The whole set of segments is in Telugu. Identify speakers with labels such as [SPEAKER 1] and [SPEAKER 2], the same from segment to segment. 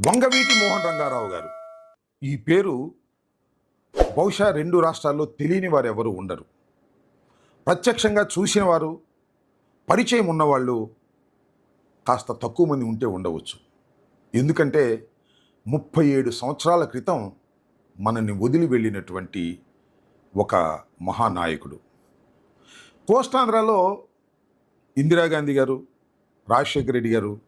[SPEAKER 1] వంగవీటి మోహన్ రంగారావు గారు. ఈ పేరు బహుశా రెండు రాష్ట్రాల్లో తెలియని వారు ఎవరు ఉండరు. ప్రత్యక్షంగా చూసిన వారు పరిచయం ఉన్నవాళ్ళు కాస్త తక్కువ మంది ఉంటే ఉండవచ్చు. ఎందుకంటే ముప్పై ఏడు సంవత్సరాల క్రితం మనల్ని వదిలి వెళ్ళినటువంటి ఒక మహానాయకుడు. కోస్టాంధ్రలో ఇందిరాగాంధీ గారు రాజశేఖర రెడ్డి గారు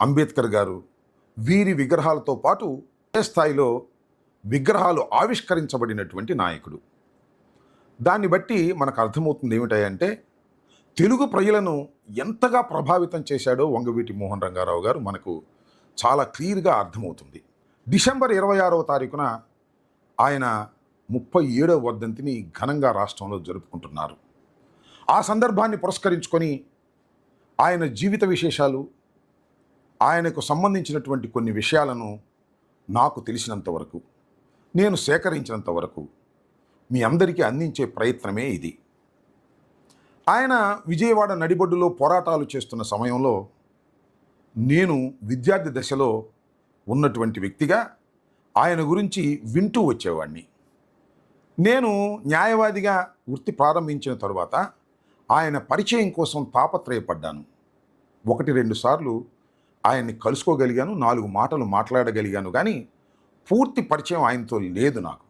[SPEAKER 1] అంబేద్కర్ గారు వీరి విగ్రహాలతో పాటు ఏ స్థాయిలో విగ్రహాలు ఆవిష్కరించబడినటువంటి నాయకుడు. దాన్ని బట్టి మనకు అర్థమవుతుంది ఏమిటంటే తెలుగు ప్రజలను ఎంతగా ప్రభావితం చేశాడో వంగవీటి మోహన్ రంగారావు గారు మనకు చాలా క్లియర్గా అర్థమవుతుంది. డిసెంబర్ ఇరవై ఆరవ తారీఖున ఆయన ముప్పై ఏడవ వర్ధంతిని ఘనంగా రాష్ట్రంలో జరుపుకుంటున్నారు. ఆ సందర్భాన్ని పురస్కరించుకొని ఆయన జీవిత విశేషాలు ఆయనకు సంబంధించినటువంటి కొన్ని విషయాలను నాకు తెలిసినంత వరకు నేను సేకరించినంత వరకు మీ అందరికీ అందించే ప్రయత్నమే ఇది. ఆయన విజయవాడ నడిబొడ్డులో పోరాటాలు చేస్తున్న సమయంలో నేను విద్యార్థి దశలో ఉన్నటువంటి వ్యక్తిగా ఆయన గురించి వింటూ వచ్చేవాడిని నేను న్యాయవాదిగా వృత్తి ప్రారంభించిన తరువాత ఆయన పరిచయం కోసం తాపత్రయపడ్డాను. ఒకటి రెండు సార్లు ఆయన్ని కలుసుకోగలిగాను నాలుగు మాటలు మాట్లాడగలిగాను కానీ పూర్తి పరిచయం ఆయనతో లేదు నాకు.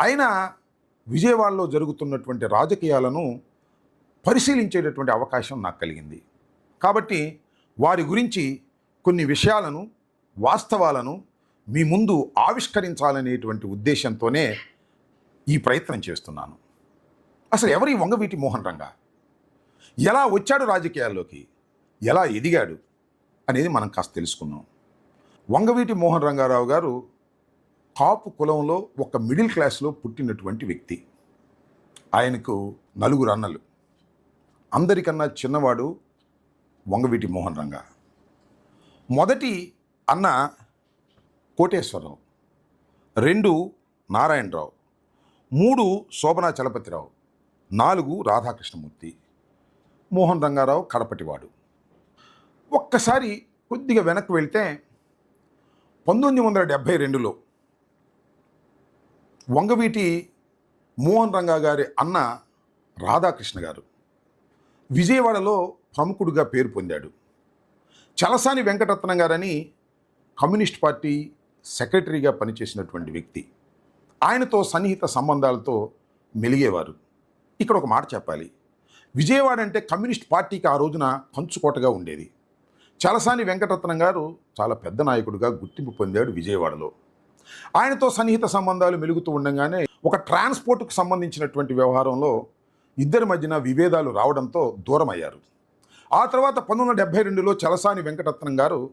[SPEAKER 1] అయినా విజయవాడలో జరుగుతున్నటువంటి రాజకీయాలను పరిశీలించేటటువంటి అవకాశం నాకు కలిగింది. కాబట్టి వారి గురించి కొన్ని విషయాలను వాస్తవాలను మీ ముందు ఆవిష్కరించాలనేటువంటి ఉద్దేశంతోనే ఈ ప్రయత్నం చేస్తున్నాను. అసలు ఎవరి వంగవీటి మోహన్ రంగా? ఎలా వచ్చాడు రాజకీయాల్లోకి? ఎలా ఎదిగాడు? అనేది మనం కాస్త తెలుసుకుందాం. వంగవీటి మోహన్ రంగారావు గారు కాపు కులంలో ఒక మిడిల్ క్లాస్లో పుట్టినటువంటి వ్యక్తి. ఆయనకు నలుగురు అన్నలు. అందరికన్నా చిన్నవాడు వంగవీటి మోహన్ రంగ. మొదటి అన్న కోటేశ్వరరావు. రెండు నారాయణరావు. మూడు శోభనా చలపతిరావు. నాలుగు రాధాకృష్ణమూర్తి. మోహన్ రంగారావు కడపటివాడు. ఒక్కసారి కొద్దిగా వెనక్కి వెళ్తే పంతొమ్మిది వందల డెబ్భై రెండులో వంగవీటి మోహన్ రంగా గారి అన్న రాధాకృష్ణ గారు విజయవాడలో ప్రముఖుడిగా పేరు పొందాడు. చలసాని వెంకటరత్నం గారని కమ్యూనిస్ట్ పార్టీ సెక్రటరీగా పనిచేసినటువంటి వ్యక్తి. ఆయనతో సన్నిహిత సంబంధాలతో మెలిగేవారు. ఇక్కడ ఒక మాట చెప్పాలి. విజయవాడ అంటే కమ్యూనిస్ట్ పార్టీకి ఆ రోజున కంచుకోటగా ఉండేది. చలసాని వెంకటరత్నం గారు చాలా పెద్ద నాయకుడిగా గుర్తింపు పొందాడు విజయవాడలో. ఆయనతో సన్నిహిత సంబంధాలు మెలుగుతూ ఉండగానే ఒక ట్రాన్స్పోర్ట్కు సంబంధించినటువంటి వ్యవహారంలో ఇద్దరి మధ్యన విభేదాలు రావడంతో దూరమయ్యారు. ఆ తర్వాత పంతొమ్మిది వందల డెబ్బై రెండులో చలసాని వెంకటరత్నం గారు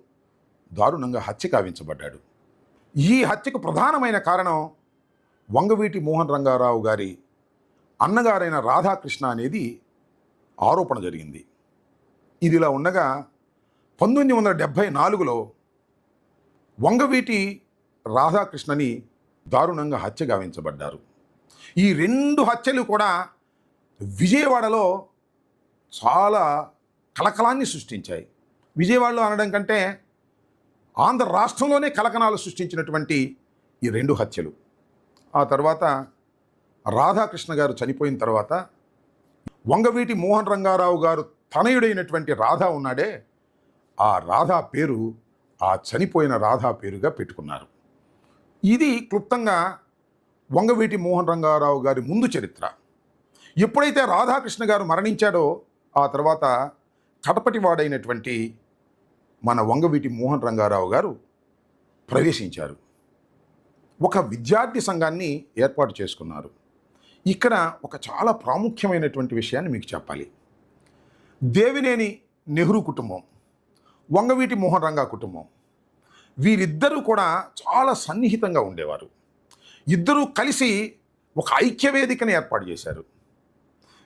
[SPEAKER 1] దారుణంగా హత్య కావించబడ్డాడు. ఈ హత్యకు ప్రధానమైన కారణం వంగవీటి మోహన్ రంగారావు గారి అన్నగారైన రాధాకృష్ణ అనేది ఆరోపణ జరిగింది. ఇదిలా ఉండగా పంతొమ్మిది వందల డెబ్భై నాలుగులో వంగవీటి రాధాకృష్ణని దారుణంగా హత్య గావించబడ్డారు ఈ రెండు హత్యలు కూడా విజయవాడలో చాలా కలకలాన్ని సృష్టించాయి. విజయవాడలో అనడం కంటే ఆంధ్ర రాష్ట్రంలోనే కలకనాలు సృష్టించినటువంటి ఈ రెండు హత్యలు. ఆ తర్వాత రాధాకృష్ణ గారు చనిపోయిన తర్వాత వంగవీటి మోహన్ రంగారావు గారు తనయుడైనటువంటి రాధా ఉన్నాడే. ఆ రాధా పేరు ఆ చనిపోయిన రాధా పేరుగా పెట్టుకున్నారు. ఇది క్లుప్తంగా వంగవీటి మోహన్ రంగారావు గారి ముందు చరిత్ర. ఎప్పుడైతే రాధాకృష్ణ గారు మరణించాడో ఆ తర్వాత కటపటివాడైనటువంటి మన వంగవీటి మోహన్ రంగారావు గారు ప్రవేశించారు. ఒక విద్యార్థి సంఘాన్ని ఏర్పాటు చేసుకున్నారు. ఇక్కడ ఒక చాలా ప్రాముఖ్యమైనటువంటి విషయాన్ని మీకు చెప్పాలి. దేవినేని నెహ్రూ కుటుంబం. వంగవీటి మోహన్ రంగా కుటుంబం. వీరిద్దరూ కూడా చాలా సన్నిహితంగా ఉండేవారు. ఇద్దరూ కలిసి ఒక ఐక్యవేదికను ఏర్పాటు చేశారు.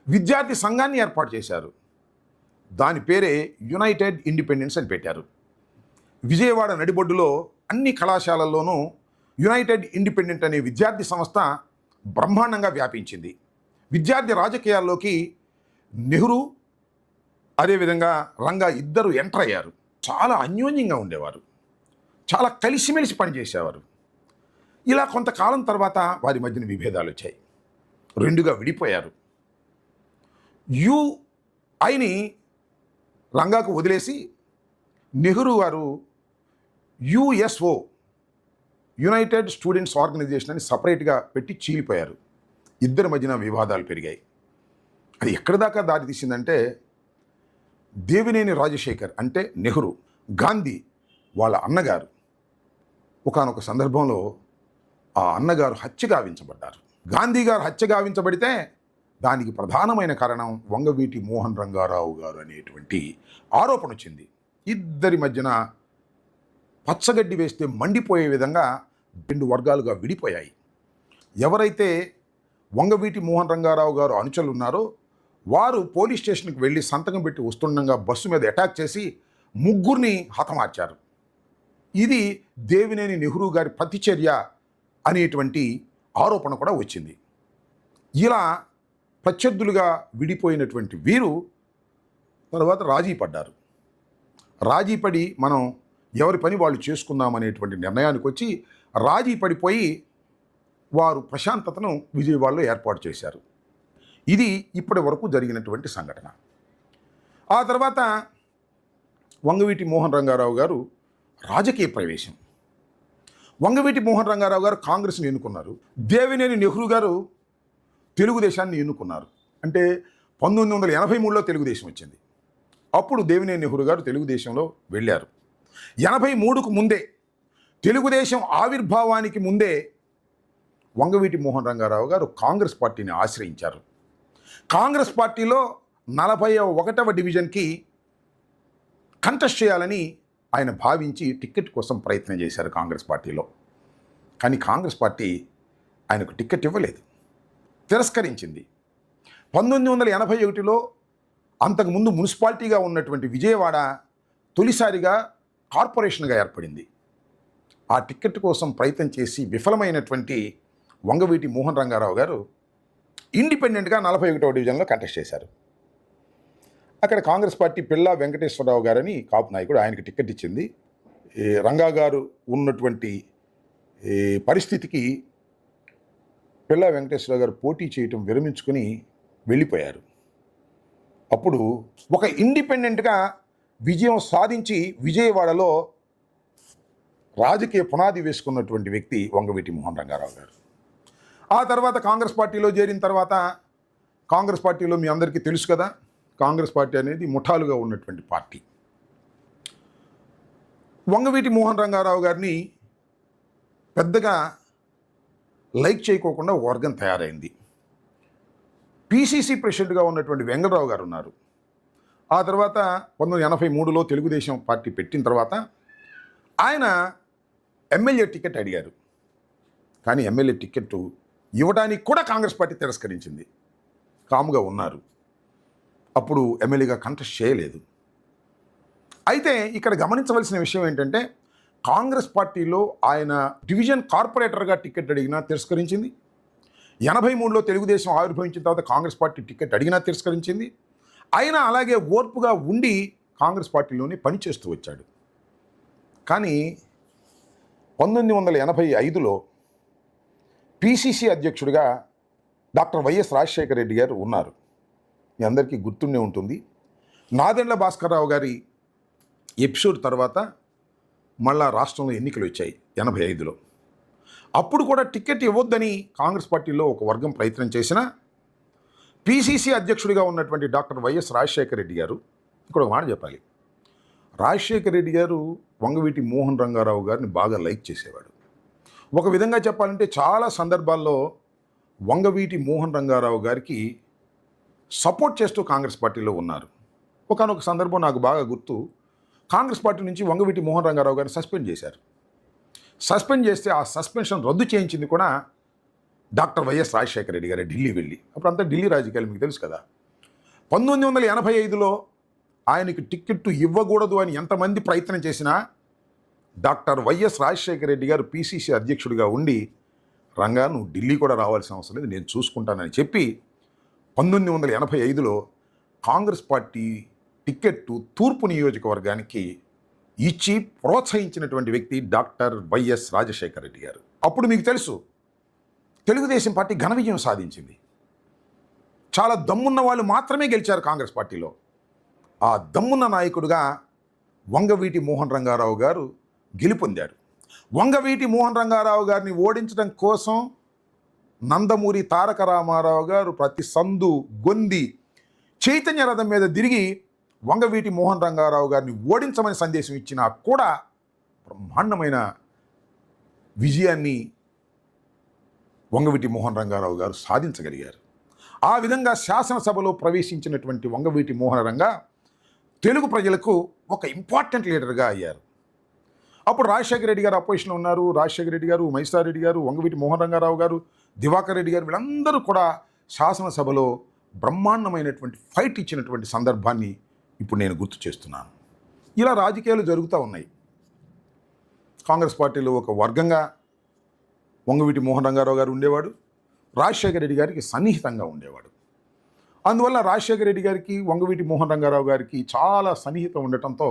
[SPEAKER 1] విద్యార్థి సంఘాన్ని ఏర్పాటు చేశారు. దాని పేరే యునైటెడ్ ఇండిపెండెన్స్ అని పెట్టారు. విజయవాడ నడిబొడ్డులో అన్ని కళాశాలల్లోనూ యునైటెడ్ ఇండిపెండెంట్ అనే విద్యార్థి సంస్థ బ్రహ్మాండంగా వ్యాపించింది. విద్యార్థి రాజకీయాల్లోకి నెహ్రూ అదేవిధంగా రంగా ఇద్దరు ఎంటర్ అయ్యారు. చాలా అన్యోన్యంగా ఉండేవారు. చాలా కలిసిమెలిసి పనిచేసేవారు. ఇలా కొంతకాలం తర్వాత వారి మధ్యన విభేదాలు వచ్చాయి. రెండుగా విడిపోయారు. యు ఐని రంగాకు వదిలేసి నెహ్రూ గారు యుఎస్ఓ యునైటెడ్ స్టూడెంట్స్ ఆర్గనైజేషన్ అని సపరేట్గా పెట్టి చీలిపోయారు. ఇద్దరి మధ్యన వివాదాలు పెరిగాయి. అది ఎక్కడి దాకా దారి తీసిందంటే దేవినేని రాజశేఖర్ అంటే నెహ్రూ గాంధీ వాళ్ళ అన్నగారు. ఒకానొక సందర్భంలో ఆ అన్నగారు హత్య గావించబడ్డారు. గాంధీ గారు హత్య గావించబడితే దానికి ప్రధానమైన కారణం వంగవీటి మోహన్ రంగారావు గారు అనేటువంటి ఆరోపణ వచ్చింది. ఇద్దరి మధ్యన పచ్చగడ్డి వేస్తే మండిపోయే విధంగా రెండు వర్గాలుగా విడిపోయాయి. ఎవరైతే వంగవీటి మోహన్ రంగారావు గారు అనుచరులు ఉన్నారో వారు పోలీస్ స్టేషన్కి వెళ్ళి సంతకం పెట్టి వస్తుండగా బస్సు మీద అటాక్ చేసి ముగ్గురిని హతమార్చారు. ఇది దేవినేని నెహ్రూ గారి ప్రతిచర్య అనేటువంటి ఆరోపణ కూడా వచ్చింది. ఇలా ప్రత్యర్థులుగా విడిపోయినటువంటి వీరు తర్వాత రాజీ పడ్డారు. రాజీ పడి మనం ఎవరి పని వాళ్ళు చేసుకుందాం అనేటువంటి నిర్ణయానికి వచ్చి రాజీ పడిపోయి వారు ప్రశాంతతను విజయవాడలో ఏర్పాటు చేశారు. ఇది ఇప్పటి వరకు జరిగినటువంటి సంఘటన. ఆ తర్వాత వంగవీటి మోహన్ రంగారావు గారు రాజకీయ ప్రవేశం. వంగవీటి మోహన్ రంగారావు గారు కాంగ్రెస్ని ఎన్నుకున్నారు. దేవినేని నెహ్రూ గారు తెలుగుదేశాన్ని ఎన్నుకున్నారు. అంటే పంతొమ్మిది వందల ఎనభై మూడులో తెలుగుదేశం వచ్చింది. అప్పుడు దేవినేని నెహ్రూ గారు తెలుగుదేశంలో వెళ్ళారు. ఎనభై మూడుకు ముందే తెలుగుదేశం ఆవిర్భావానికి ముందే వంగవీటి మోహన్ రంగారావు గారు కాంగ్రెస్ పార్టీని ఆశ్రయించారు. కాంగ్రెస్ పార్టీలో నలభై ఒకటవ డివిజన్కి కంటెస్ట్ చేయాలని ఆయన భావించి టికెట్ కోసం ప్రయత్నం చేశారు కాంగ్రెస్ పార్టీలో. కానీ కాంగ్రెస్ పార్టీ ఆయనకు టికెట్ ఇవ్వలేదు. తిరస్కరించింది. పంతొమ్మిది వందల ఎనభై ఒకటిలో అంతకుముందు మున్సిపాలిటీగా ఉన్నటువంటి విజయవాడ తొలిసారిగా కార్పొరేషన్గా ఏర్పడింది. ఆ టికెట్ కోసం ప్రయత్నం చేసి విఫలమైనటువంటి వంగవీటి మోహన్ రంగారావు గారు ఇండిపెండెంట్గా నలభై ఒకటవ డివిజన్లో కంటెస్ట్ చేశారు. అక్కడ కాంగ్రెస్ పార్టీ పిల్ల వెంకటేశ్వరరావు గారని కాపు నాయకుడు ఆయనకి టికెట్ ఇచ్చింది. ఈ రంగా గారు ఉన్నటువంటి ఈ పరిస్థితికి పిల్లా వెంకటేశ్వరరావు గారు పోటీ చేయటం విరమించుకుని వెళ్ళిపోయారు. అప్పుడు ఒక ఇండిపెండెంట్గా విజయం సాధించి విజయవాడలో రాజకీయ పునాది వేసుకున్నటువంటి వ్యక్తి వంగవీటి మోహన్ రంగారావు గారు. ఆ తర్వాత కాంగ్రెస్ పార్టీలో చేరిన తర్వాత కాంగ్రెస్ పార్టీలో మీ అందరికీ తెలుసు కదా కాంగ్రెస్ పార్టీ అనేది ముఠాలుగా ఉన్నటువంటి పార్టీ. వంగవీటి మోహన్ రంగారావు గారిని పెద్దగా లైక్ చేయకోకుండా వర్గం తయారైంది. పిసిసి ప్రెసిడెంట్గా ఉన్నటువంటి వెంగళరావు గారు ఉన్నారు. ఆ తర్వాత పంతొమ్మిది ఎనభై మూడులో తెలుగుదేశం పార్టీ పెట్టిన తర్వాత ఆయన ఎమ్మెల్యే టికెట్ అడిగారు. కానీ ఎమ్మెల్యే టికెట్ ఇవ్వడానికి కూడా కాంగ్రెస్ పార్టీ తిరస్కరించింది. కాముగా ఉన్నారు. అప్పుడు ఎమ్మెల్యేగా కంటెస్ట్ చేయలేదు. అయితే ఇక్కడ గమనించవలసిన విషయం ఏంటంటే కాంగ్రెస్ పార్టీలో ఆయన డివిజన్ కార్పొరేటర్గా టికెట్ అడిగినా తిరస్కరించింది. ఎనభై మూడులో తెలుగుదేశం ఆవిర్భవించిన తర్వాత కాంగ్రెస్ పార్టీ టికెట్ అడిగినా తిరస్కరించింది. ఆయన అలాగే ఓర్పుగా ఉండి కాంగ్రెస్ పార్టీలోనే పనిచేస్తూ వచ్చాడు. కానీ పంతొమ్మిది వందల ఎనభై ఐదులో పిసిసి అధ్యక్షుడిగా డాక్టర్ వైఎస్ రాజశేఖర రెడ్డి గారు ఉన్నారు. మీ అందరికీ గుర్తుండే ఉంటుంది. నాదెండ్ల భాస్కర్రావు గారి ఎపిసోడ్ తర్వాత మళ్ళా రాష్ట్రంలో ఎన్నికలు వచ్చాయి ఎనభై ఐదులో. అప్పుడు కూడా టికెట్ ఇవ్వద్దని కాంగ్రెస్ పార్టీలో ఒక వర్గం ప్రయత్నం చేసినా పిసిసి అధ్యక్షుడిగా ఉన్నటువంటి డాక్టర్ వైఎస్ రాజశేఖర రెడ్డి గారు ఇక్కడ ఒక మాట చెప్పాలి. రాజశేఖర రెడ్డి గారు వంగవీటి మోహన్ రంగారావు గారిని బాగా లైక్ చేసేవాడు. ఒక విధంగా చెప్పాలంటే చాలా సందర్భాల్లో వంగవీటి మోహన్ రంగారావు గారికి సపోర్ట్ చేస్తూ కాంగ్రెస్ పార్టీలో ఉన్నారు. ఒకనొక సందర్భం నాకు బాగా గుర్తు. కాంగ్రెస్ పార్టీ నుంచి వంగవీటి మోహన్ రంగారావు గారిని సస్పెండ్ చేశారు. సస్పెండ్ చేస్తే ఆ సస్పెన్షన్ రద్దు చేయించింది కూడా డాక్టర్ వైఎస్ రాజశేఖర రెడ్డి గారు ఢిల్లీ వెళ్ళి. అప్పుడు అంతా ఢిల్లీ రాజకీయాలు మీకు తెలుసు కదా. పంతొమ్మిది వందల ఎనభై ఐదులో ఆయనకి టిక్కెట్టు ఇవ్వకూడదు అని ఎంతమంది ప్రయత్నం చేసినా డాక్టర్ వైఎస్ రాజశేఖర రెడ్డి గారు పిసిసి అధ్యక్షుడిగా ఉండి రంగా నువ్వు ఢిల్లీ కూడా రావాల్సిన అవసరం లేదు నేను చూసుకుంటానని చెప్పి పంతొమ్మిది వందల ఎనభై ఐదులో కాంగ్రెస్ పార్టీ టిక్కెట్టు తూర్పు నియోజకవర్గానికి ఇచ్చి ప్రోత్సహించినటువంటి వ్యక్తి డాక్టర్ వైఎస్ రాజశేఖర రెడ్డి గారు. అప్పుడు మీకు తెలుసు తెలుగుదేశం పార్టీ ఘన విజయం సాధించింది. చాలా దమ్మున్న వాళ్ళు మాత్రమే గెలిచారు కాంగ్రెస్ పార్టీలో. ఆ దమ్మున్న నాయకుడుగా వంగవీటి మోహన్ రంగారావు గారు గెలుపొందారు. వంగవీటి మోహన్ రంగారావు గారిని ఓడించడం కోసం నందమూరి తారక రామారావు గారు ప్రతి సందు గొంది చైతన్య రథం మీద తిరిగి వంగవీటి మోహన్ రంగారావు గారిని ఓడించమని సందేశం ఇచ్చినా కూడా బ్రహ్మాండమైన విజయాన్ని వంగవీటి మోహన్ రంగారావు గారు సాధించగలిగారు. ఆ విధంగా శాసనసభలో ప్రవేశించినటువంటి వంగవీటి మోహన రంగా తెలుగు ప్రజలకు ఒక ఇంపార్టెంట్ లీడర్గా అయ్యారు. అప్పుడు రాజశేఖర రెడ్డి గారు అపోజిషన్లో ఉన్నారు. రాజశేఖర రెడ్డి గారు మైసార్ రెడ్డి గారు వంగవీటి మోహన్ రంగారావు గారు దివాకర్ రెడ్డి గారు వీళ్ళందరూ కూడా శాసనసభలో బ్రహ్మాండమైనటువంటి ఫైట్ ఇచ్చినటువంటి సందర్భాన్ని ఇప్పుడు నేను గుర్తు చేస్తున్నాను. ఇలా రాజకీయాలు జరుగుతూ ఉన్నాయి. కాంగ్రెస్ పార్టీలో ఒక వర్గంగా వంగవీటి మోహన్ రంగారావు గారు ఉండేవాడు. రాజశేఖర రెడ్డి గారికి సన్నిహితంగా ఉండేవాడు. అందువల్ల రాజశేఖర రెడ్డి గారికి వంగవీటి మోహన్ రంగారావు గారికి చాలా సన్నిహితం ఉండటంతో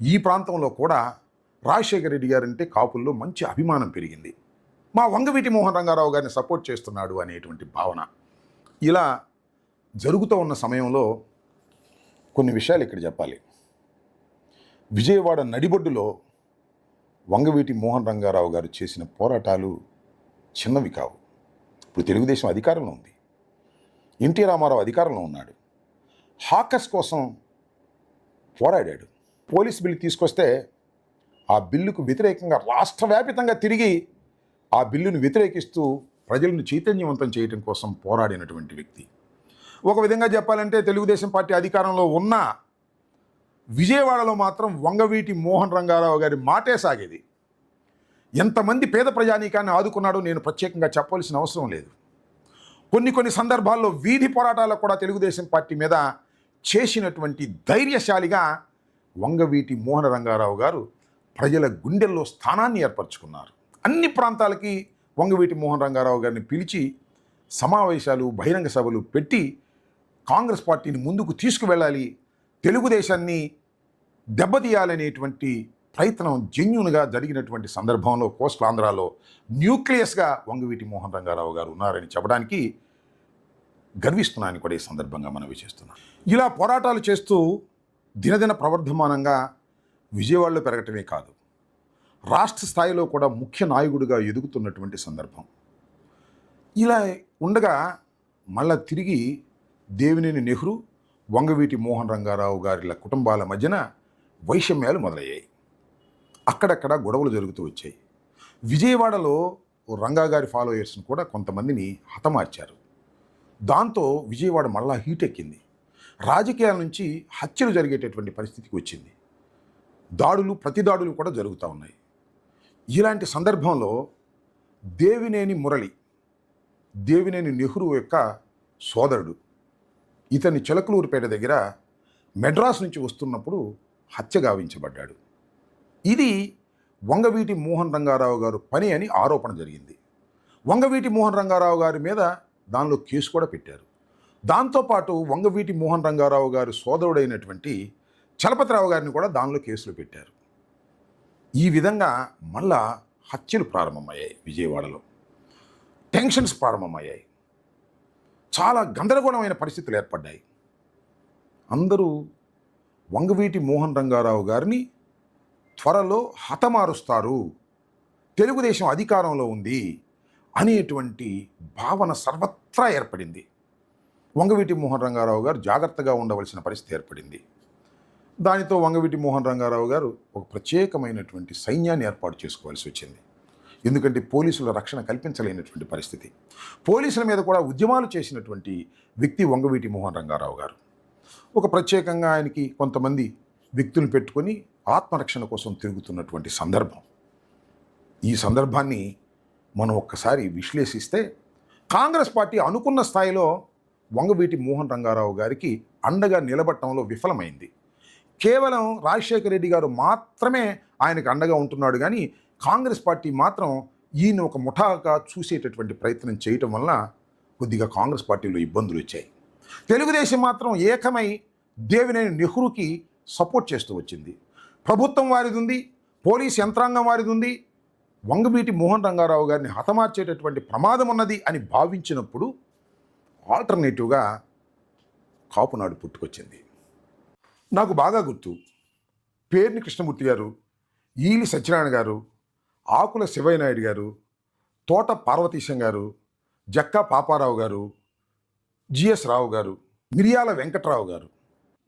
[SPEAKER 1] ఈ ప్రాంతంలో కూడా రాజశేఖర రెడ్డి గారంటే కాపుల్లో మంచి అభిమానం పెరిగింది. మా వంగవీటి మోహన్ రంగారావు గారిని సపోర్ట్ చేస్తున్నాడు అనేటువంటి భావన. ఇలా జరుగుతూ ఉన్న సమయంలో కొన్ని విషయాలు ఇక్కడ చెప్పాలి. విజయవాడ నడిబొడ్డులో వంగవీటి మోహన్ రంగారావు గారు చేసిన పోరాటాలు చిన్నవి కావు. ఇప్పుడు తెలుగుదేశం అధికారంలో ఉంది. ఎన్టీ రామారావు అధికారంలో ఉన్నాడు. హాకర్స్ కోసం పోరాడాడు. పోలీస్ బిల్లు తీసుకొస్తే ఆ బిల్లుకు వ్యతిరేకంగా రాష్ట్ర వ్యాపితంగా తిరిగి ఆ బిల్లును వ్యతిరేకిస్తూ ప్రజలను చైతన్యవంతం చేయడం కోసం పోరాడినటువంటి వ్యక్తి. ఒక విధంగా చెప్పాలంటే తెలుగుదేశం పార్టీ అధికారంలో ఉన్న విజయవాడలో మాత్రం వంగవీటి మోహన్ రంగారావు గారి మాటే సాగేది. ఎంతమంది పేద ప్రజానీకాన్ని ఆదుకున్నాడో నేను ప్రత్యేకంగా చెప్పవలసిన అవసరం లేదు. కొన్ని కొన్ని సందర్భాల్లో వీధి పోరాటాలకు కూడా తెలుగుదేశం పార్టీ మీద చేసినటువంటి ధైర్యశాలిగా వంగవీటి మోహన రంగారావు గారు ప్రజల గుండెల్లో స్థానాన్ని ఏర్పరచుకున్నారు. అన్ని ప్రాంతాలకి వంగవీటి మోహన్ రంగారావు గారిని పిలిచి సమావేశాలు బహిరంగ సభలు పెట్టి కాంగ్రెస్ పార్టీని ముందుకు తీసుకువెళ్ళాలి తెలుగుదేశాన్ని దెబ్బతీయాలనేటువంటి ప్రయత్నం జెన్యున్గా జరిగినటువంటి సందర్భంలో కోస్టల్ ఆంధ్రాలో న్యూక్లియస్గా వంగవీటి మోహన్ రంగారావు గారు ఉన్నారని చెప్పడానికి గర్విస్తున్నాను కూడా ఈ సందర్భంగా మనవి చేస్తున్నాను ఇలా పోరాటాలు చేస్తూ దినదిన ప్రవర్ధమానంగా విజయవాడలో పెరగటమే కాదు రాష్ట్ర స్థాయిలో కూడా ముఖ్య నాయకుడిగా ఎదుగుతున్నటువంటి సందర్భం. ఇలా ఉండగా మళ్ళా తిరిగి దేవినేని నెహ్రూ వంగవీటి మోహన్ రంగారావు గారిల కుటుంబాల మధ్యన వైషమ్యాలు మొదలయ్యాయి. అక్కడక్కడ గొడవలు జరుగుతూ వచ్చాయి. విజయవాడలో ఓ రంగా గారి ఫాలోయర్స్ని కూడా కొంతమందిని హతమార్చారు. దాంతో విజయవాడ మళ్ళా హీట్ ఎక్కింది రాజకీయాల నుంచి హత్యలు జరిగేటటువంటి పరిస్థితికి వచ్చింది. దాడులు ప్రతిదాడులు కూడా జరుగుతూ ఉన్నాయి. ఇలాంటి సందర్భంలో దేవినేని మురళి దేవినేని నెహ్రూ యొక్క సోదరుడు ఇతని చిలకలూరుపేట దగ్గర మెడ్రాస్ నుంచి వస్తున్నప్పుడు హత్య గావించబడ్డాడు. ఇది వంగవీటి మోహన్ రంగారావు గారు పని అని ఆరోపణ జరిగింది. వంగవీటి మోహన్ రంగారావు గారి మీద దానిలో కేసు కూడా పెట్టారు. దాంతోపాటు వంగవీటి మోహన్ రంగారావు గారి సోదరుడైనటువంటి చలపతిరావు గారిని కూడా దానిలో కేసులు పెట్టారు. ఈ విధంగా మళ్ళా హత్యలు ప్రారంభమయ్యాయి విజయవాడలో. టెన్షన్స్ ప్రారంభమయ్యాయి. చాలా గందరగోళమైన పరిస్థితులు ఏర్పడ్డాయి. అందరూ వంగవీటి మోహన్ రంగారావు గారిని త్వరలో హతమారుస్తారు. తెలుగుదేశం అధికారంలో ఉంది అనేటువంటి భావన సర్వత్రా ఏర్పడింది. వంగవీటి మోహన్ రంగారావు గారు జాగ్రత్తగా ఉండవలసిన పరిస్థితి ఏర్పడింది. దానితో వంగవీటి మోహన్ రంగారావు గారు ఒక ప్రత్యేకమైనటువంటి సైన్యాన్ని ఏర్పాటు చేసుకోవాల్సి వచ్చింది. ఎందుకంటే పోలీసుల రక్షణ కల్పించలేనటువంటి పరిస్థితి. పోలీసుల మీద కూడా ఉద్యమాలు చేసినటువంటి వ్యక్తి వంగవీటి మోహన్ రంగారావు గారు. ఒక ప్రత్యేకంగా ఆయనకి కొంతమంది వ్యక్తులు పెట్టుకొని ఆత్మరక్షణ కోసం తిరుగుతున్నటువంటి సందర్భం. ఈ సందర్భాన్ని మనం ఒక్కసారి విశ్లేషిస్తే కాంగ్రెస్ పార్టీ అనుకున్న స్థాయిలో వంగవీటి మోహన్ రంగారావు గారికి అండగా నిలబట్టంలో విఫలమైంది. కేవలం రాజశేఖర రెడ్డి గారు మాత్రమే ఆయనకు అండగా ఉంటున్నాడు. కానీ కాంగ్రెస్ పార్టీ మాత్రం ఈయన ఒక ముఠాగా చూసేటటువంటి ప్రయత్నం చేయటం వల్ల కొద్దిగా కాంగ్రెస్ పార్టీలో ఇబ్బందులు వచ్చాయి. తెలుగుదేశం మాత్రం ఏకమై దేవినేని నెహ్రూకి సపోర్ట్ చేస్తూ వచ్చింది. ప్రభుత్వం వారిది ఉంది పోలీస్ యంత్రాంగం వారిది ఉంది వంగబీటి మోహన్ రంగారావు గారిని హతమార్చేటటువంటి ప్రమాదం ఉన్నది అని భావించినప్పుడు ఆల్టర్నేటివ్గా కాపునాడు పుట్టుకొచ్చింది. నాకు బాగా గుర్తు. పేర్ని కృష్ణమూర్తి గారు ఈలి సత్యనారాయణ గారు ఆకుల శివయ్య నాయుడు గారు తోట పార్వతీశం గారు జక్కా పాపారావు గారు జిఎస్ రావు గారు మిరియాల వెంకట్రావు గారు.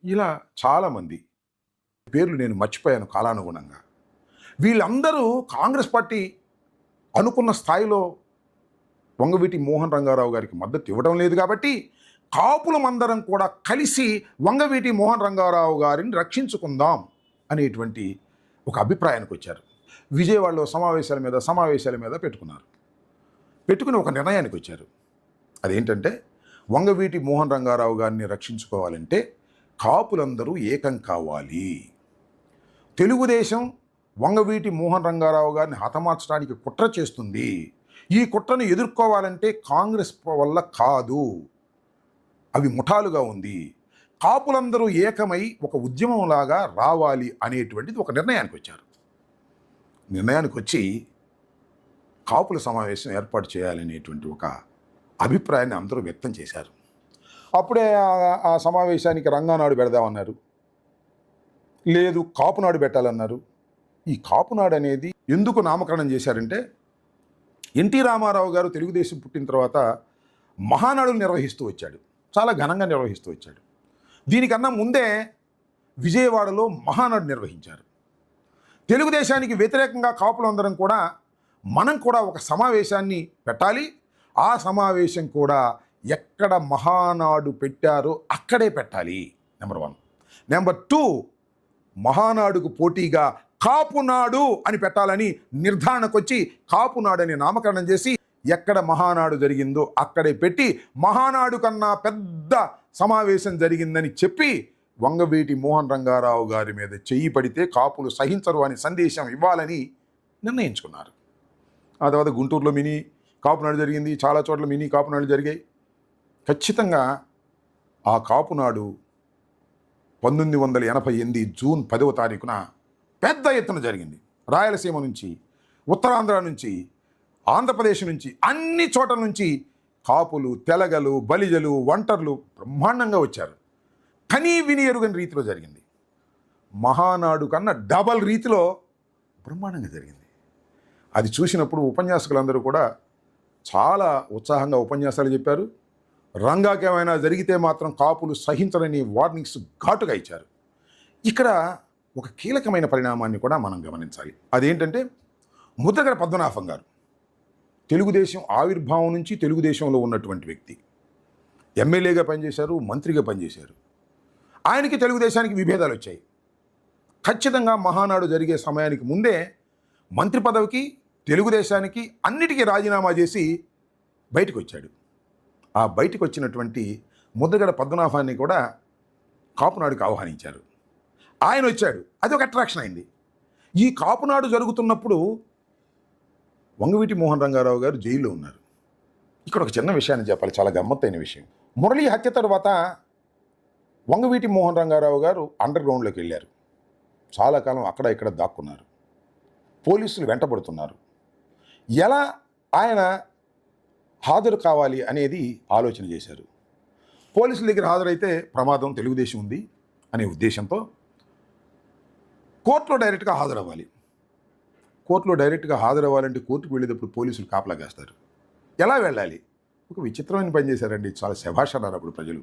[SPEAKER 1] ఇలా చాలామంది పేర్లు నేను మర్చిపోయాను కాలానుగుణంగా. వీళ్ళందరూ కాంగ్రెస్ పార్టీ అనుకున్న స్థాయిలో వంగవీటి మోహన్ రంగారావు గారికి మద్దతు ఇవ్వడం లేదు కాబట్టి కాపులమందరం కూడా కలిసి వంగవీటి మోహన్ రంగారావు గారిని రక్షించుకుందాం అనేటువంటి ఒక అభిప్రాయానికి వచ్చారు. విజయవాడలో సమావేశాల మీద సమావేశాల మీద పెట్టుకున్నారు. పెట్టుకుని ఒక నిర్ణయానికి వచ్చారు. అదేంటంటే వంగవీటి మోహన్ రంగారావు గారిని రక్షించుకోవాలంటే కాపులందరూ ఏకం కావాలి. తెలుగుదేశం వంగవీటి మోహన్ రంగారావు గారిని హతమార్చడానికి కుట్ర చేస్తుంది. ఈ కుట్రను ఎదుర్కోవాలంటే కాంగ్రెస్ వల్ల కాదు. అవి ముఠాలుగా ఉంది. కాపులందరూ ఏకమై ఒక ఉద్యమంలాగా రావాలి అనేటువంటిది ఒక నిర్ణయానికి వచ్చారు. నిర్ణయానికి వచ్చి కాపుల సమావేశం ఏర్పాటు చేయాలనేటువంటి ఒక అభిప్రాయాన్ని అందరూ వ్యక్తం చేశారు. అప్పుడే ఆ- సమావేశానికి రంగానాడు పెడదామన్నారు. లేదు కాపునాడు పెట్టాలన్నారు. ఈ కాపునాడు అనేది ఎందుకు నామకరణం చేశారంటే ఎన్టీ రామారావు గారు తెలుగుదేశం పుట్టిన తర్వాత మహానాడులు నిర్వహిస్తూ వచ్చాడు. చాలా ఘనంగా నిర్వహిస్తూ వచ్చాడు. దీనికన్నా ముందే విజయవాడలో మహానాడు నిర్వహించారు. తెలుగుదేశానికి వ్యతిరేకంగా కాపులందరం కూడా మనం కూడా ఒక సమావేశాన్ని పెట్టాలి. ఆ సమావేశం కూడా ఎక్కడ మహానాడు పెట్టారో అక్కడే పెట్టాలి. Number one. నెంబర్ టూ మహానాడుకు పోటీగా కాపునాడు అని పెట్టాలని నిర్ధారణకొచ్చి కాపునాడు అని నామకరణం చేసి ఎక్కడ మహానాడు జరిగిందో అక్కడే పెట్టి మహానాడు కన్నా పెద్ద సమావేశం జరిగిందని చెప్పి వంగవీటి మోహన్ రంగారావు గారి మీద చెయ్యి పడితే కాపులు సహించరు అని సందేశం ఇవ్వాలని నిర్ణయించుకున్నారు. ఆ తర్వాత గుంటూరులో మినీ కాపునాడు జరిగింది చాలా చోట్ల మినీ కాపునాడు జరిగాయి. ఖచ్చితంగా ఆ కాపునాడు పంతొమ్మిది వందల ఎనభై ఎనిమిది జూన్ పదవ తారీఖున పెద్ద ఎత్తున జరిగింది. రాయలసీమ నుంచి ఉత్తరాంధ్ర నుంచి ఆంధ్రప్రదేశ్ నుంచి అన్ని చోట్ల నుంచి కాపులు తెలగలు బలిజలు ఒంటర్లు బ్రహ్మాండంగా వచ్చారు. కనీ విని ఎరుగని రీతిలో జరిగింది. మహానాడు కన్నా డబల్ రీతిలో బ్రహ్మాండంగా జరిగింది. అది చూసినప్పుడు ఉపన్యాసకులందరూ కూడా చాలా ఉత్సాహంగా ఉపన్యాసాలు చెప్పారు. రంగాకేమైనా జరిగితే మాత్రం కాపులు సహించరని వార్నింగ్స్ ఘాటుగా ఇచ్చారు. ఇక్కడ ఒక కీలకమైన పరిణామాన్ని కూడా మనం గమనించాలి. అదేంటంటే ముద్రగడ పద్మనాభం గారు తెలుగుదేశం ఆవిర్భావం నుంచి తెలుగుదేశంలో ఉన్నటువంటి వ్యక్తి. ఎమ్మెల్యేగా పనిచేశారు మంత్రిగా పనిచేశారు. ఆయనకి తెలుగుదేశానికి విభేదాలు వచ్చాయి. ఖచ్చితంగా మహానాడు జరిగే సమయానికి ముందే మంత్రి పదవికి తెలుగుదేశానికి అన్నిటికీ రాజీనామా చేసి బయటకు వచ్చాడు ఆ బయటకు వచ్చినటువంటి ముద్దగడ పద్మనాభాన్ని కూడా కాపునాడుకి ఆహ్వానించారు. ఆయన వచ్చాడు. అది ఒక అట్రాక్షన్ అయింది. ఈ కాపునాడు జరుగుతున్నప్పుడు వంగవీటి మోహన్ రంగారావు గారు జైల్లో ఉన్నారు. ఇక్కడ ఒక చిన్న విషయాన్ని చెప్పాలి. చాలా గమ్మత్తైన విషయం. మురళి హత్య తర్వాత వంగవీటి మోహన్ రంగారావు గారు అండర్ గ్రౌండ్లోకి వెళ్ళారు. చాలా కాలం అక్కడ ఇక్కడ దాక్కున్నారు. పోలీసులు వెంటబడుతున్నారు. ఎలా ఆయన హాజరు కావాలి అనేది ఆలోచన చేశారు. పోలీసుల దగ్గర హాజరైతే ప్రమాదం తెలుగుదేశం ఉంది అనే ఉద్దేశంతో కోర్టులో డైరెక్ట్గా హాజరవ్వాలి. కోర్టులో డైరెక్ట్గా హాజరవ్వాలంటే కోర్టుకు వెళ్ళేటప్పుడు పోలీసులు కాపలా కాస్తారు. ఎలా వెళ్ళాలి? ఒక విచిత్రమైన పని చేశారండి. చాలా శభాష్ అన్నారు అప్పుడు ప్రజలు.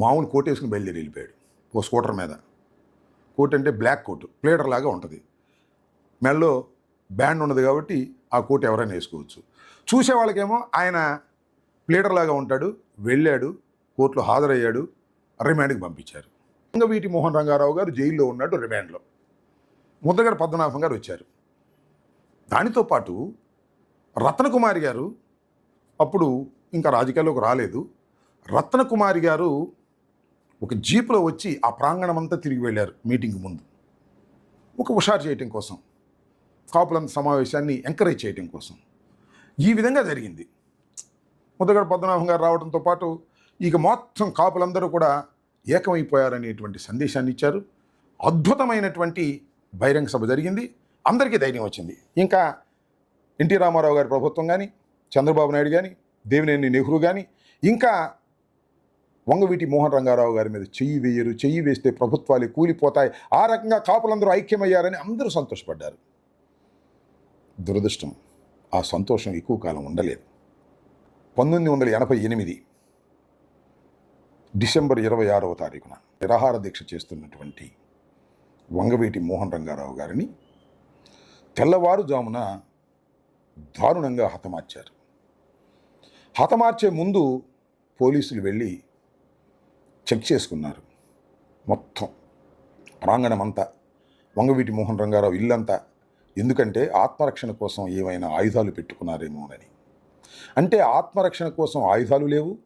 [SPEAKER 1] మామూలు కోట్ వేసుకుని బయలుదేరి వెళ్ళిపోయాడు. ఓ స్కూటర్ మీద. కోట్ అంటే బ్లాక్ కోట్ ప్లేడర్ లాగా ఉంటుంది. మెడలో బ్యాండ్ ఉన్నది కాబట్టి ఆ కోట్ ఎవరైనా వేసుకోవచ్చు. చూసే వాళ్ళకేమో ఆయన ప్లేడర్ లాగా ఉంటాడు. వెళ్ళాడు. కోర్టులో హాజరయ్యాడు. రిమాండ్కి పంపించారు. వీటి మోహన్ రంగారావు గారు జైల్లో ఉన్నాడు రిమాండ్లో. ముద్దగడ పద్మనాభం గారు వచ్చారు. దానితో పాటు రత్నకుమారి గారు అప్పుడు ఇంకా రాజకీయాల్లోకి రాలేదు. రత్నకుమారి గారు ఒక జీపులో వచ్చి ఆ ప్రాంగణం అంతా తిరిగి వెళ్ళారు మీటింగ్ ముందు. ఒక హుషారు చేయటం కోసం కాపులంత సమావేశాన్ని ఎంకరేజ్ చేయటం కోసం. ఈ విధంగా జరిగింది. ముద్దగడ పద్మనాభం గారు రావడంతో పాటు ఇక మొత్తం కాపులందరూ కూడా ఏకమైపోయారనేటువంటి సందేశాన్ని ఇచ్చారు. అద్భుతమైనటువంటి బహిరంగ సభ జరిగింది. అందరికీ ధైర్యం వచ్చింది. ఇంకా ఎన్టీ రామారావు గారి ప్రభుత్వం కానీ చంద్రబాబు నాయుడు కానీ దేవినేని నెహ్రూ కానీ ఇంకా వంగవీటి మోహన్ రంగారావు గారి మీద చెయ్యి వేయరు చెయ్యి వేస్తే ప్రభుత్వాలు కూలిపోతాయి. ఆ రకంగా కాపులందరూ ఐక్యమయ్యారని అందరూ సంతోషపడ్డారు. దురదృష్టం. ఆ సంతోషం ఎక్కువ కాలం ఉండలేదు. పంతొమ్మిది వందల ఎనభై ఎనిమిది డిసెంబర్ ఇరవై ఆరవ తారీఖున నిరాహార దీక్ష చేస్తున్నటువంటి వంగవీటి మోహన్ రంగారావు గారిని తెల్లవారుజామున దారుణంగా హతమార్చారు. హతమార్చే ముందు పోలీసులు వెళ్ళి చెక్ చేసుకున్నారు. మొత్తం ప్రాంగణమంతా వంగవీటి మోహన్ రంగారావు ఇల్లంతా ఎందుకంటే ఆత్మరక్షణ కోసం ఏమైనా ఆయుధాలు పెట్టుకున్నారేమోనని అంటే ఆత్మరక్షణ కోసం ఆయుధాలు లేవు.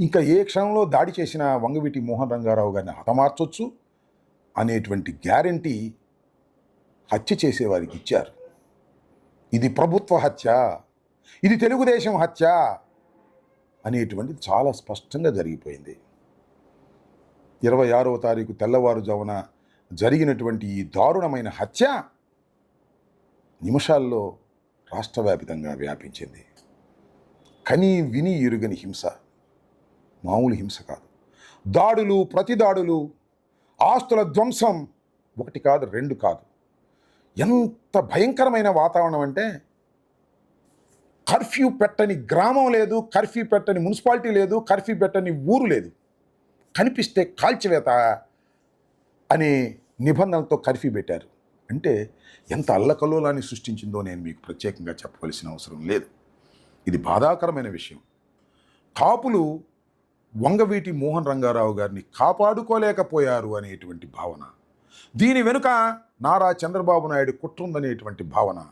[SPEAKER 1] ఇంకా ఏ క్షణంలో దాడి చేసిన వంగవీటి మోహన్ రంగారావు గారిని హతమార్చొచ్చు. అనేటువంటి గ్యారంటీ హత్య చేసేవారికి ఇచ్చారు. ఇది ప్రభుత్వ హత్య ఇది తెలుగుదేశం హత్య అనేటువంటిది చాలా స్పష్టంగా జరిగిపోయింది. ఇరవై ఆరవ తారీఖు తెల్లవారుజామున జరిగినటువంటి ఈ దారుణమైన హత్య నిమిషాల్లో రాష్ట్రవ్యాపితంగా వ్యాపించింది. కని విని ఎరుగని హింస మామూలు హింస కాదు. దాడులు ప్రతిదాడులు ఆస్తుల ధ్వంసం ఒకటి కాదు రెండు కాదు. ఎంత భయంకరమైన వాతావరణం అంటే కర్ఫ్యూ పెట్టని గ్రామం లేదు కర్ఫ్యూ పెట్టని మున్సిపాలిటీ లేదు కర్ఫ్యూ పెట్టని ఊరు లేదు. కనిపిస్తే కాల్చివేత అనే నిబంధనలతో కర్ఫ్యూ పెట్టారు. అంటే ఎంత అల్లకల్లోలాన్ని సృష్టించిందో నేను మీకు ప్రత్యేకంగా చెప్పవలసిన అవసరం లేదు. ఇది బాధాకరమైన విషయం. కాపులు వంగవీటి మోహన్ రంగారావు గారిని కాపాడుకోలేకపోయారు అనేటువంటి భావన. దీని వెనుక నారా చంద్రబాబు నాయుడు కుట్రుందనేటువంటి భావన.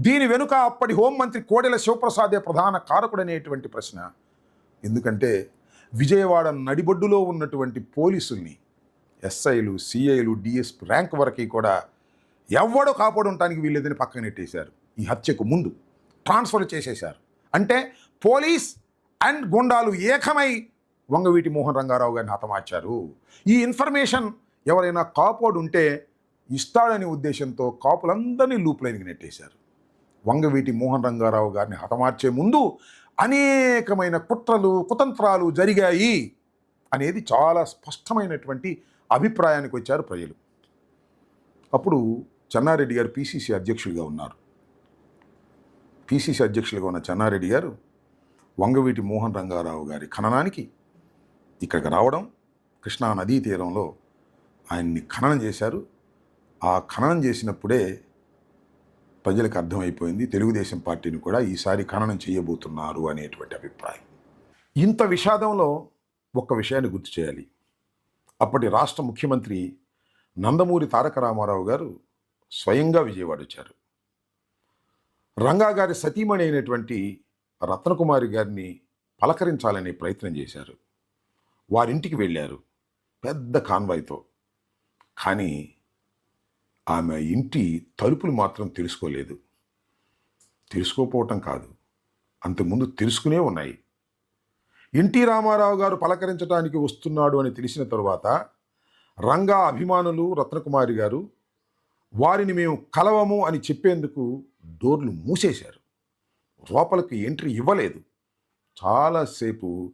[SPEAKER 1] దీని వెనుక అప్పటి హోంమంత్రి కోడెల శివప్రసాదే ప్రధాన కారకుడనేటువంటి ప్రశ్న. ఎందుకంటే విజయవాడ నడిబొడ్డులో ఉన్నటువంటి పోలీసుల్ని ఎస్ఐలు సిఐలు డిఎస్ ర్యాంక్ వరకు కూడా ఎవడో కాపాడుంటానికి వీళ్ళేదని పక్కన నెట్టేశారు. ఈ హత్యకు ముందు ట్రాన్స్ఫర్ చేసేశారు. అంటే పోలీస్ అండ్ గుండాలు ఏకమై వంగవీటి మోహన్ రంగారావు గారిని హతమార్చారు. ఈ ఇన్ఫర్మేషన్ ఎవరైనా కాపోడు ఉంటే ఇస్తాడనే ఉద్దేశంతో కాపులందరినీ లూప్లైన్కి నెట్టేశారు. వంగవీటి మోహన్ రంగారావు గారిని హతమార్చే ముందు అనేకమైన కుట్రలు కుతంత్రాలు జరిగాయి అనేది చాలా స్పష్టమైనటువంటి అభిప్రాయానికి వచ్చారు ప్రజలు. అప్పుడు చెన్నారెడ్డి గారు పిసిసి అధ్యక్షుడిగా ఉన్నారు. పిసిసి అధ్యక్షులుగా ఉన్న చెన్నారెడ్డి గారు వంగవీటి మోహన్ రంగారావు గారి ఖననానికి ఇక్కడికి రావడం కృష్ణా నదీ తీరంలో ఆయన్ని ఖననం చేశారు. ఆ ఖననం చేసినప్పుడే ప్రజలకు అర్థమైపోయింది తెలుగుదేశం పార్టీని కూడా ఈసారి ఖననం చేయబోతున్నారు అనేటువంటి అభిప్రాయం. ఇంత విషాదంలో ఒక్క విషయాన్ని గుర్తు చేయాలి. అప్పటి రాష్ట్ర ముఖ్యమంత్రి నందమూరి తారక రామారావు గారు స్వయంగా విజయవాడ వచ్చారు. రంగా గారి సతీమణి అయినటువంటి రత్నకుమారి గారిని పలకరించాలనే ప్రయత్నం చేశారు. వారింటికి వెళ్ళారు. పెద్ద కాన్వాయ్తో. కానీ ఆమె ఇంటి తలుపులు మాత్రం తెలుసుకోలేదు. తెలుసుకోపోవటం కాదు. అంతకుముందు తెలుసుకునే ఉన్నాయి. ఎన్టీ రామారావు గారు పలకరించడానికి వస్తున్నాడు అని తెలిసిన తరువాత రంగా అభిమానులు రత్నకుమారి గారు వారిని మేము కలవము అని చెప్పేందుకు డోర్లు మూసేశారు. లోపలికి ఎంట్రీ ఇవ్వలేదు. చాలాసేపు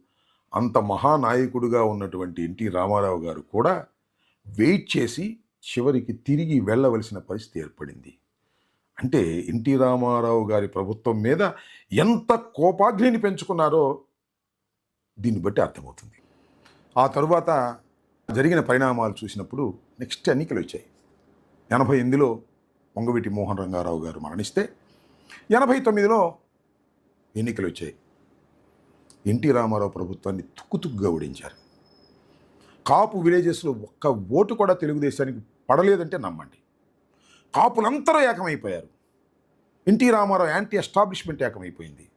[SPEAKER 1] అంత మహానాయకుడుగా ఉన్నటువంటి ఎన్టీ రామారావు గారు కూడా వెయిట్ చేసి చివరికి తిరిగి వెళ్ళవలసిన పరిస్థితి ఏర్పడింది. అంటే ఎన్టీ రామారావు గారి ప్రభుత్వం మీద ఎంత కోపాగ్నిని పెంచుకున్నారో దీన్ని బట్టి అర్థమవుతుంది. ఆ తరువాత జరిగిన పరిణామాలు చూసినప్పుడు నెక్స్ట్ ఎన్నికలు వచ్చాయి. ఎనభై ఎనిమిదిలో వంగవీటి మోహన్ రంగారావు గారు మరణిస్తే ఎనభై తొమ్మిదిలో ఎన్నికలు వచ్చాయి. ఎన్టీ రామారావు ప్రభుత్వాన్ని తుక్కుతుక్కుగా ఓడించారు. కాపు విలేజెస్లో ఒక్క ఓటు కూడా తెలుగుదేశానికి పడలేదంటే నమ్మండి. కాపులందరూ ఏకమైపోయారు. N T Rama Rao anti establishment ఏకమైపోయింది.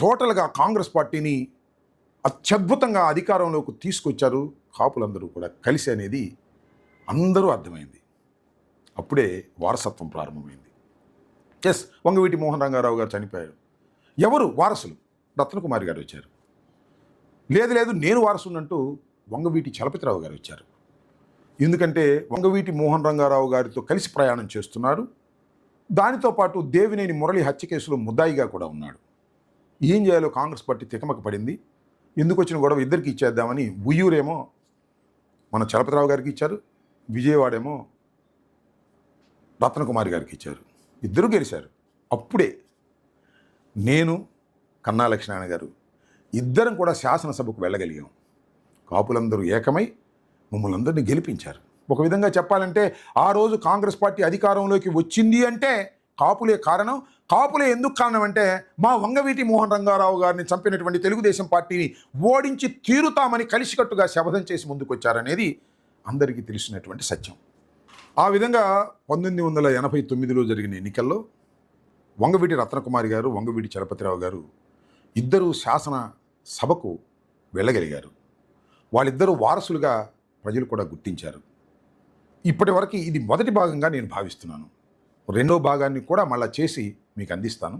[SPEAKER 1] టోటల్గా కాంగ్రెస్ పార్టీని అత్యద్భుతంగా అధికారంలోకి తీసుకొచ్చారు. కాపులందరూ కూడా కలిసి అనేది అందరూ అర్థమైంది. అప్పుడే వారసత్వం ప్రారంభమైంది. ఎస్ వంగవీటి మోహన్ రంగారావు గారు చనిపోయారు. ఎవరు? వారసులు. రత్న కుమారి గారు వచ్చారు. లేదు లేదు నేను వారసునంటూ వంగవీటి చలపతిరావు గారు వచ్చారు. ఎందుకంటే వంగవీటి మోహన్ రంగారావు గారితో కలిసి ప్రయాణం చేస్తున్నారు దానితో పాటు దేవినేని మురళి హత్య కేసులో ముద్దాయిగా కూడా ఉన్నాడు. ఏం చేయాలో కాంగ్రెస్ పార్టీ తికమక పడింది. ఎందుకు వచ్చిన గొడవ ఇద్దరికి ఇచ్చేద్దామని ఉయ్యూరేమో మన చలపతిరావు గారికి ఇచ్చారు. విజయవాడేమో రత్నకుమారి గారికి ఇచ్చారు. ఇద్దరు గెలిచారు. అప్పుడే నేను కన్నా లక్ష్మీనారాయణ గారు. ఇద్దరం కూడా శాసనసభకు వెళ్ళగలిగాం. కాపులందరూ ఏకమై మమ్మల్ని అందరినీ గెలిపించారు. ఒక విధంగా చెప్పాలంటే ఆ రోజు కాంగ్రెస్ పార్టీ అధికారంలోకి వచ్చింది అంటే కాపులే కారణం. కాపులే ఎందుకు కారణం అంటే మా వంగవీటి మోహన్ రంగారావు గారిని చంపినటువంటి తెలుగుదేశం పార్టీని ఓడించి తీరుతామని కలిసికట్టుగా శపథం చేసి ముందుకొచ్చారనేది అందరికీ తెలిసినటువంటి సత్యం. ఆ విధంగా పంతొమ్మిది వందల ఎనభై తొమ్మిదిలో జరిగిన ఎన్నికల్లో వంగవీటి రత్నకుమారి గారు వంగవీటి చలపతిరావు గారు ఇద్దరు శాసన సభకు వెళ్ళగలిగారు. వాళ్ళిద్దరూ వారసులుగా ప్రజలు కూడా గుర్తించారు. ఇప్పటి వరకు ఇది మొదటి భాగంగా నేను భావిస్తున్నాను. రెండో భాగాన్ని కూడా మళ్ళా చేసి మీకు అందిస్తాను.